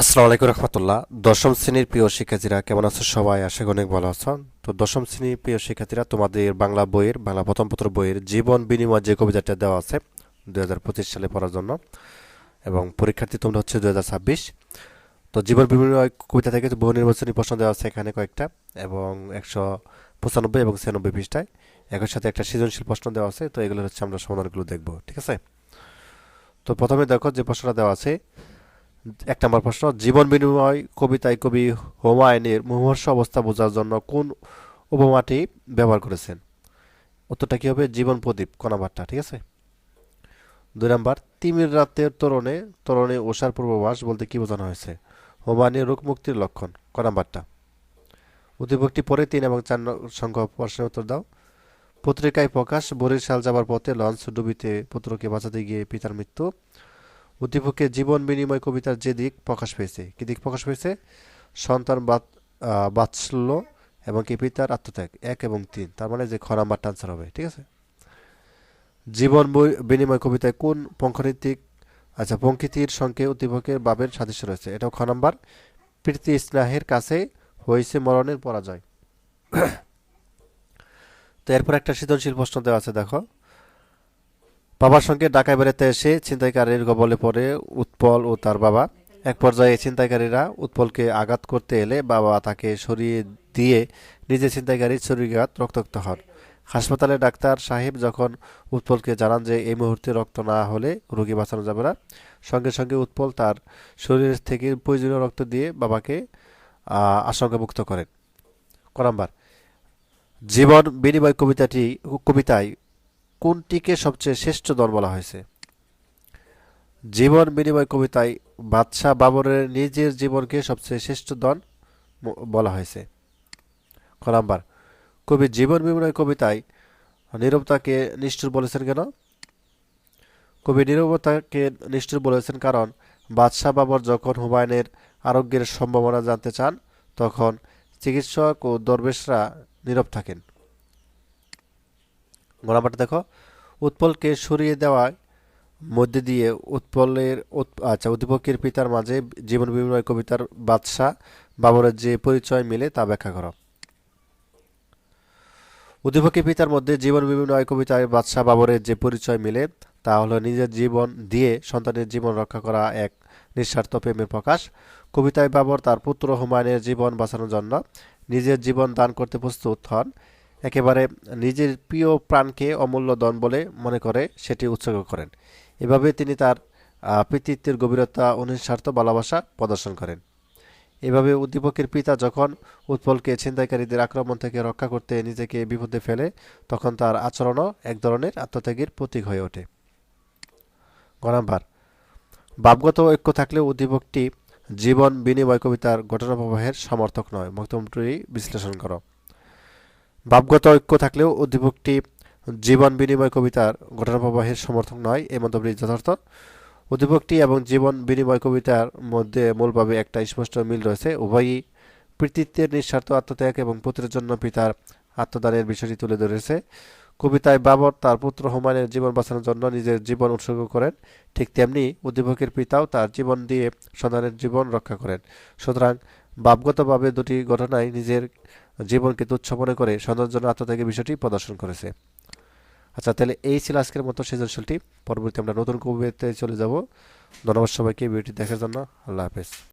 আসসালামু আলাইকুম রহমতুল্লাহ। দশম শ্রেণির প্রিয় শিক্ষার্থীরা কেমন আছো সবাই? আশা অনেক ভালো আছো। তো দশম শ্রেণির প্রিয় শিক্ষার্থীরা, তোমাদের বাংলা বইয়ের, বাংলা প্রথম পত্র বইয়ের জীবন বিনিময় যে কবিতাটা দেওয়া আছে দু হাজার পঁচিশ সালে পড়ার জন্য, এবং পরীক্ষার্থী তোমরা হচ্ছে দু হাজার ছাব্বিশ। তো জীবন বিনিময় কবিতা থেকে বহু নির্বাচনী প্রশ্ন দেওয়া আছে এখানে কয়েকটা, এবং একশো পঁচানব্বই এবং ছিয়ানব্বই পৃষ্ঠায় একই সাথে একটা সৃজনশীল প্রশ্ন দেওয়া আছে। তো এগুলো হচ্ছে আমরা সমাধানগুলো দেখব, ঠিক আছে? তো প্রথমে দেখো যে প্রশ্নটা দেওয়া আছে এক নম্বর প্রশ্ন, জীবন বিনিময়, কবিতায় কবি হুমায়ুনের মুমূর্ষ অবস্থা বোঝার জন্য কোন উপমাটি ব্যবহার করেছেন? উত্তরটা কি হবে? জীবন প্রদীপ কণাবারটা ঠিক আছে? দুই নম্বর, তিমির রাতের তরণে তরণে ওষার পূর্ববাস বলতে কি বোঝানো হয়েছে? হুমায়ুনের রোগ মুক্তির লক্ষণ কণাবারটা উদ্দীপকটি পরে তিন এবং চার সংখ্যক প্রশ্নের উত্তর দাও। পত্রিকায় প্রকাশ, বরিশাল যাবার পথে লঞ্চ ডুবিতে পুত্রকে বাঁচাতে গিয়ে পিতার মৃত্যু। উদ্দীপকে জীবন বিনিময় কবিতার যে দিক প্রকাশ পেয়েছে। কি দিক প্রকাশ পেয়েছে? সন্তান বাৎসল্য এবং কি পিতার আত্মত্যাগ, এক এবং তিন। তার মানে যে খ নাম্বারটা আনসার হবে, ঠিক আছে? জীবন বিনিময় কবিতায় কোন পঙ্খনীতিক আচ্ছা পঙ্কিতির সঙ্গে উদ্দীপকের বাবের সাদৃশ্য রয়েছে? এটাও খ নাম্বার। প্রীতি স্নেহের কাছে হয়েছে মরণের পরাজয়। তো এরপর একটা সৃজনশীল প্রশ্ন দেওয়া আছে, দেখো। বাবার সঙ্গে ঢাকায় বেড়াতে এসে ছিনতাইকারীর কবলে পড়ে উৎপল ও তার বাবা। এক পর্যায়ে ছিনতাইকারীরা উৎপলকে আঘাত করতে এলে বাবা তাকে সরিয়ে দিয়ে নিজে ছিনতাইকারীর শরীরঘাত রক্তাক্ত হন। হাসপাতালে ডাক্তার সাহেব যখন উৎপলকে জানান যে এই মুহূর্তে রক্ত না হলে রোগী বাঁচানো যাবে না, সঙ্গে সঙ্গে উৎপল তার শরীর থেকে প্রয়োজনীয় রক্ত দিয়ে বাবাকে আশঙ্কামুক্ত করেন। ক নাম্বার জীবন বিনিময় কবিতাটি কবিতায় কোনটিকে সবচেয়ে শ্রেষ্ঠ দল বলা হয়েছে? জীবন বিনিময় কবিতায় বাদশাহ বাবরের নিজের জীবনকে সবচেয়ে শ্রেষ্ঠ দল বলা হয়েছে। খ নাম্বার, কবি জীবন বিনিময় কবিতায় নীরবতাকে নিষ্ঠুর বলেছেন কেন? কবি নীরবতাকে নিষ্ঠুর বলেছেন কারণ বাদশাহ বাবর যখন হুমায়ুনের আরোগ্যের সম্ভাবনা জানতে চান, তখন চিকিৎসক ও দরবেশরা নীরব থাকেন। গ দেখো। উৎপলকে সরিয়ে দেওয়ার মধ্যে দিয়ে উৎপলের আচ্ছা উদ্দীপকের পিতার মাঝে জীবন বিনিময় কবিতার বাদশাহ বাবরের যে পরিচয় মিলে তা ব্যাখ্যা করো। উদ্দীপকের পিতার মধ্যে জীবন বিনিময় কবিতায় বাদশাহ বাবরের যে পরিচয় মিলে তা হলো নিজের জীবন দিয়ে সন্তানের জীবন রক্ষা করা এক নিঃস্বার্থ প্রেমের প্রকাশ। কবিতায় বাবর তার পুত্র হুমায়ুনের জীবন বাঁচানোর জন্য নিজের জীবন দান করতে প্রস্তুত হন। একেবারে নিজের প্রিয় প্রাণকে অমূল্য দন বলে মনে করে সেটি উৎসর্গ করেন। এভাবে তিনি তার পিতৃত্বের গভীরতা ও নিঃস্বার্থ ভালোবাসা প্রদর্শন করেন। এভাবে উদ্দীপকের পিতা যখন উৎপলকে ছিনতাইকারীদের আক্রমণ থেকে রক্ষা করতে নিজেকে বিপদে ফেলে, তখন তার আচরণও এক ধরনের আত্মত্যাগের প্রতীক হয়ে ওঠে। গ নাম্বার ভাবগত ঐক্য থাকলেও উদ্দীপকটি জীবন বিনিময় কবিতার ঘটনা প্রবাহের সমর্থক নয়। বক্তব্যটি বিশ্লেষণ করো। ভাবগত ঐক্য থাকলেও উদ্দীপকটি জীবন বিনিময় কবিতার ঘটনা প্রবাহের সমর্থক নয় এই মন্তব্যটি যথার্থ। উদ্দীপকটি এবং জীবন বিনিময় কবিতার মধ্যে মূলভাবে একটা স্পষ্ট মিল রয়েছে। উভয়ই কৃতিত্বের নিঃস্বার্থ আত্মত্যাগ এবং পুত্রের জন্য পিতার আত্মদানের বিষয়টি তুলে ধরেছে। কবিতায় বাবর তার পুত্র হুমায়ুনের জীবন বাঁচানোর জন্য নিজের জীবন উৎসর্গ করেন। ঠিক তেমনি উদ্দীপকের পিতাও তার জীবন দিয়ে সন্তানের জীবন রক্ষা করেন। সুতরাং ভাবগতভাবে দুটি ঘটনায় নিজের জীবনকে তুচ্ছ মনে করে সন্তানের জন্য আত্মত্যাগের বিষয়টি প্রদর্শন করেছে। আচ্ছা তাহলে এই ছিল আজকের মতো সৃজনশীলটি। পরবর্তী আমরা নতুন কবিতায় চলে যাব। ধন্যবাদ সবাইকে, ভিডিওটি দেখার জন্য। আল্লাহ হাফেজ।